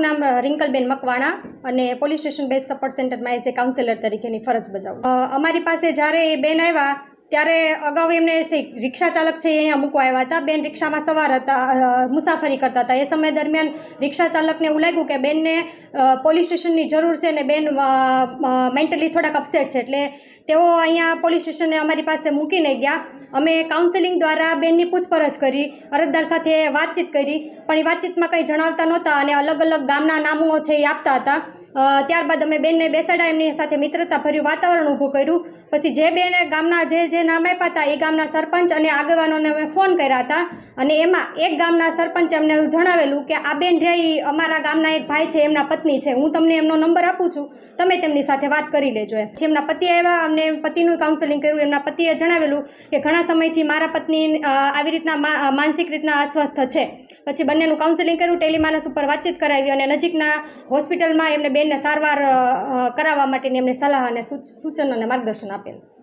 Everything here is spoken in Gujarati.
મારું નામ રિંકલબેન મકવાણા અને પોલીસ સ્ટેશન બેઝ સપોર્ટ સેન્ટરમાં એઝ એ કાઉન્સેલર તરીકેની ફરજ બજાવું. અમારી પાસે જ્યારે એ બેન આવ્યા, ત્યારે અગાઉ એમને રિક્ષા ચાલક છે એ અહીંયા મૂકવા આવ્યા હતા. બેન રિક્ષામાં સવાર હતા મુસાફરી કરતા હતા. એ સમય દરમિયાન રિક્ષા ચાલકને એવું લાગ્યું કે બેનને પોલીસ સ્ટેશનની જરૂર છે અને બેન મેન્ટલી થોડાક અપસેટ છે. એટલે તેઓ અહીંયા પોલીસ સ્ટેશને અમારી પાસે મૂકીને ગયા. અમે કાઉન્સેલિંગ દ્વારા બેનની પૂછપરછ કરી, અરજદાર સાથે વાતચીત કરી, પણ એ વાતચીતમાં કંઈ જણાવતા નહોતા અને અલગ અલગ ગામના નામો છે એ આપતા હતા. ત્યારબાદ અમે બેનને બેસાડ્યા, એમની સાથે મિત્રતાભર્યું વાતાવરણ ઊભું કર્યું. પછી જે બેને ગામના જે જે નામ આપ્યા હતા, એ ગામના સરપંચ અને આગેવાનોને અમે ફોન કર્યા હતા. અને એમાં એક ગામના સરપંચે અમને જણાવેલું કે આ બેન રહી, અમારા ગામના એક ભાઈ છે, એમના પત્ની છે. હું તમને એમનો નંબર આપું છું, તમે તેમની સાથે વાત કરી લેજો એમ. એમના પતિ આવ્યા અમને પતિનું કાઉન્સેલિંગ કર્યું. એમના પતિએ જણાવેલું કે ઘણા સમયથી મારા પત્ની આવી રીતના માનસિક રીતના અસ્વસ્થ છે. પછી બંનેનું કાઉન્સેલિંગ કર્યું, ટેલિમાનસ ઉપર વાતચીત કરાવી અને નજીકના હોસ્પિટલમાં એમને બેનને સારવાર કરાવવા માટેની એમને સલાહ અને સૂચ- સૂચન અને માર્ગદર્શન આપેલ.